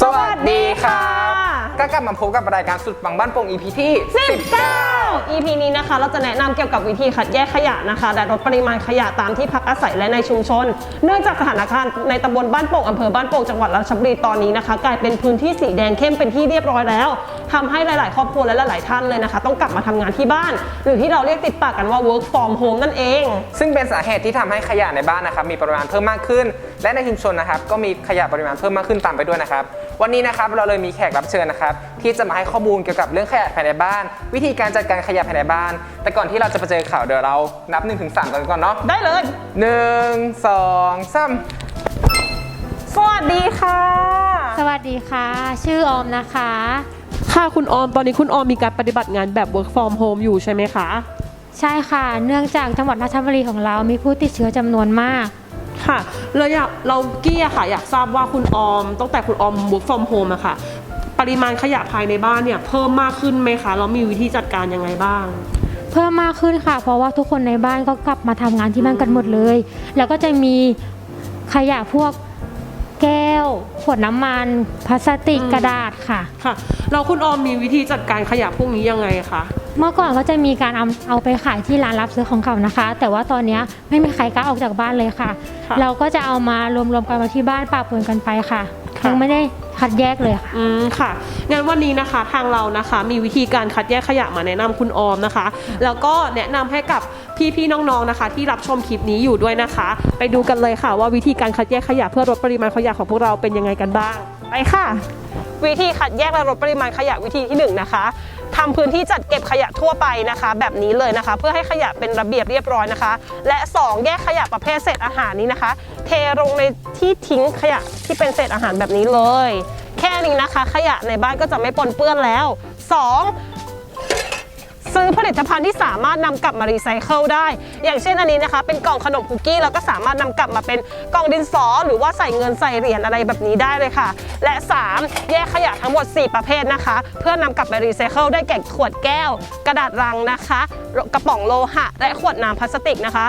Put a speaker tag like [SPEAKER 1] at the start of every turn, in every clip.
[SPEAKER 1] สวัสดีค่ะ ก็กลับมาพบกับรายการสุดปังบ้านโป่ง EP ที่
[SPEAKER 2] 19 EP นี้นะคะ เราจะแนะนำเกี่ยวกับวิธีคัดแยกขยะนะคะ และลดปริมาณขยะตามที่พักอาศัยและในชุมชน เนื่องจากสถานการณ์ในตำบลบ้านโป่งอำเภอบ้านโป่งจังหวัดราชบุรีตอนนี้นะคะ กลายเป็นพื้นที่สีแดงเข้มเป็นที่เรียบร้อยแล้วทำให้หลาย ๆ ครอบครัวและหลาย ๆ ท่านเลยนะคะ ต้องกลับมาทำงานที่บ้าน หรือที่เราเรียกติดปากกันว่า work from home นั่นเอง
[SPEAKER 1] ซึ่งเป็นสาเหตุที่ทำให้ขยะในบ้านนะครับมีปริมาณเพิ่มมากขึ้น และในชุมชนนะครับก็มีขยะปริมาณเพิ่มมากขึ้นตามไปด้วยนะครับ วันนี้นะครับเราเลยมีแขกรับเชิญนะครับที่จะมาให้ข้อมูลเกี่ยวกับเรื่องขยะภายในบ้าน วิธีการจัดการขยะภายในบ้าน แต่ก่อนที่เราจะไปเจอข่าวเดี๋ยวเรานับ1นถึงสกันก่อนเนาะ
[SPEAKER 2] ได้เลย
[SPEAKER 1] หนึ่งสองสาม
[SPEAKER 2] สวัสดีค่ะ
[SPEAKER 3] สวัสดีค่ะ ชื่อออมนะคะ
[SPEAKER 2] ค่ะคุณออมตอนนี้คุณออมมีการปฏิบัติงานแบบ work from home อยู่ใช่ไหมคะ
[SPEAKER 3] ใช่ค่ะ เนื่องจากจังหวัดราชบุรีของเรามีผู้ติดเชื้อจำนวนมาก
[SPEAKER 2] ค่ะเราอยากเรากี้อะค่ะ อยากทราบว่าคุณออมตั้งแต่คุณออม work from home อะค่ะ ปริมาณขยะภายในบ้านเนี่ยเพิ่มมากขึ้นไหมคะแล้วมีวิธีจัดการยังไงบ้าง
[SPEAKER 3] เพิ่มมากขึ้นค่ะ เพราะว่าทุกคนในบ้านก็กลับมาทำงานที่บ้านกันหมดเลย แล้วก็จะมีขยะพวกแก้ว ขวดน้ำมันพลาสติก
[SPEAKER 2] อืม
[SPEAKER 3] กระดาษค่ะ
[SPEAKER 2] ค่ะแล้วคุณออมมีวิธีจัดการขยะพวกนี้ยังไงคะ
[SPEAKER 3] เมื่อก่อนก็จะมีการเอาเอาไปขายที่ร้านรับซื้อของเก่านะคะ แต่ว่าตอนเนี้ยไม่มีใครกล้าออกจากบ้านเลยค่ะ
[SPEAKER 2] ค่ะ
[SPEAKER 3] เราก็จะเอามารวมๆกันมาที่บ้านปะปนกันไปค่ะ
[SPEAKER 2] ค่ะ
[SPEAKER 3] ยังไม่ได้คัดแยกเลยค่ะ
[SPEAKER 2] อืมค่ะงั้นวันนี้นะคะทางเรานะคะมีวิธีการคัดแยกขยะมาแนะนำคุณออมนะคะ แล้วก็แนะนำให้กับพี่ๆน้องๆนะคะ ที่รับชมคลิปนี้อยู่ด้วยนะคะ ไปดูกันเลยค่ะว่าวิธีการคัดแยกขยะเพื่อลดปริมาณขยะของพวกเราเป็นยังไงกันบ้าง ไปค่ะ วิธีคัดแยกและลดปริมาณขยะวิธีที่หนึ่งนะคะทำพื้นที่จัดเก็บขยะทั่วไปนะคะ แบบนี้เลยนะคะ เพื่อให้ขยะเป็นระเบียบเรียบร้อยนะคะ และสองแยกขยะประเภทเศษอาหารนี้นะคะ เทลงในที่ทิ้งขยะที่เป็นเศษอาหารแบบนี้เลย แค่นี้นะคะ ขยะในบ้านก็จะไม่ปนเปื้อนแล้ว 2. ซื้อผลิตภัณฑ์ที่สามารถนำกลับมารีไซเคิลได้ อย่างเช่นอันนี้นะคะ เป็นกล่องขนมคุกกี้เราก็สามารถนำกลับมาเป็นกล่องดินสอ หรือว่าใส่เงินใส่เหรียญอะไรแบบนี้ได้เลยค่ะ และ 3. แยกขยะทั้งหมด 4 ประเภทนะคะ เพื่อนำกลับไปรีไซเคิลได้แก่ขวดแก้ว กระดาษรังนะคะ กระป๋องโลหะ และขวดน้ำพลาสติกนะคะ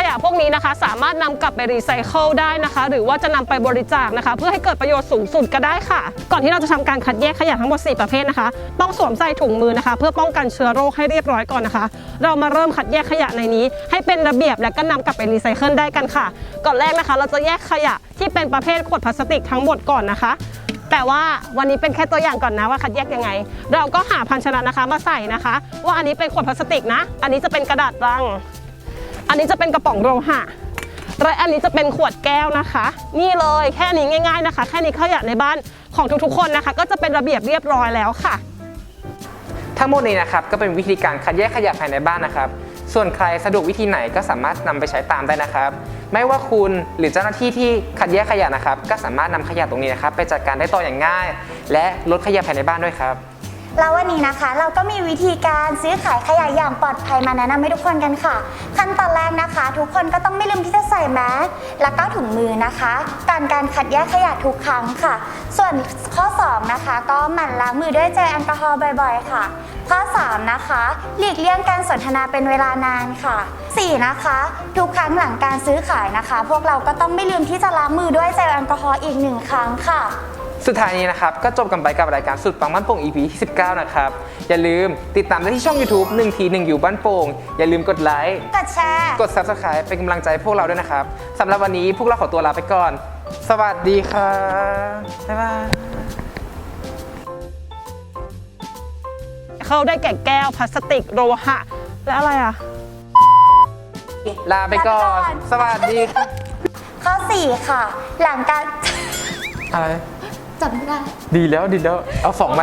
[SPEAKER 2] ขยะพวกนี้นะคะ สามารถนำกลับไปรีไซเคิลได้นะคะ หรือว่าจะนำไปบริจาคนะคะ เพื่อให้เกิดประโยชน์สูงสุดก็ได้ค่ะ ก่อนที่เราจะทำการคัดแยกขยะทั้งหมด 4 ประเภทนะคะ ต้องสวมใส่ถุงมือนะคะ เพื่อป้องกันเชื้อโรคให้เรียบร้อยก่อนนะคะ เรามาเริ่มคัดแยกขยะในนี้ ให้เป็นระเบียบและก็นำกลับไปรีไซเคิลได้กันค่ะ ก่อนแรกนะคะ เราจะแยกขยะที่เป็นประเภทขวดพลาสติกทั้งหมดก่อนนะคะแต่ว่าวันนี้เป็นแค่ตัวอย่างก่อนนะว่าคัดแยกยังไง เราก็หาภาชนะนะคะมาใส่นะคะ ว่าอันนี้เป็นขวดพลาสติกนะ อันนี้จะเป็นกระดาษรัง อันนี้จะเป็นกระป๋องโลหะและอันนี้จะเป็นขวดแก้วนะคะ นี่เลยแค่นี้ง่ายๆนะคะ แค่นี้ขยะในบ้านของทุกๆคนนะคะ ก็จะเป็นระเบียบเรียบร้อยแล้วค่ะ
[SPEAKER 1] ทั้งหมดนี้นะครับก็เป็นวิธีการคัดแยกขยะภายในบ้านนะครับ ส่วนใครสะดวกวิธีไหนก็สามารถนำไปใช้ตามได้นะครับ ไม่ว่าคุณหรือเจ้าหน้าที่ที่คัดแยกขยะนะครับ ก็สามารถนำขยะตรงนี้นะครับ ไปจัดการได้ต่ออย่างง่าย และลดขยะภายในบ้านด้วยครับ
[SPEAKER 4] แล้ววันนี้นะคะเราก็มีวิธีการซื้อขายขยะอย่างปลอดภัยมาแนะนำให้ทุกคนกันค่ะ ขั้นตอนแรกนะคะ ทุกคนก็ต้องไม่ลืมที่จะใส่แมสแล้วก็ถุงมือนะคะการการคัดแยกขยะทุกครั้งค่ะ ส่วนข้อ 2 นะคะ ก็หมั่นล้างมือด้วยเจลแอลกอฮอล์บ่อยๆ ค่ะ ข้อ 3 นะคะ หลีกเลี่ยงการสนทนาเป็นเวลานานค่ะ 4 นะคะ ทุกครั้งหลังการซื้อขายนะคะ พวกเราก็ต้องไม่ลืมที่จะล้างมือด้วยเจลแอลกอฮอล์อีกหนึ่งครั้งค่ะ
[SPEAKER 1] สุดท้ายนี้นะครับ ก็จบกันไปกับรายการสุดปังบ้านโป่ง EP ที่19 นะครับ อย่าลืมติดตามได้ที่ช่อง YouTube 1ที1อยู่บ้านโป่ง อย่าลืมกดไลค์
[SPEAKER 4] กดแชร์
[SPEAKER 1] กด Subscribe เป็นกำลังใจให้พวกเราด้วยนะครับสำหรับวันนี้พวกเราขอตัวลาไปก่อน สวัสดีค่ะบ๊ายบาย
[SPEAKER 2] เข้าได้แก่แก้วพลาสติกโลหะ และอะไรอะ
[SPEAKER 1] ลาไปก่อน สวัสดีค่ะ
[SPEAKER 4] ข้อ 4 ค่ะ หลังการ
[SPEAKER 1] อะไร
[SPEAKER 4] จำไม่ได้
[SPEAKER 1] ดีแล้วดีแล้ว เอาสองไหม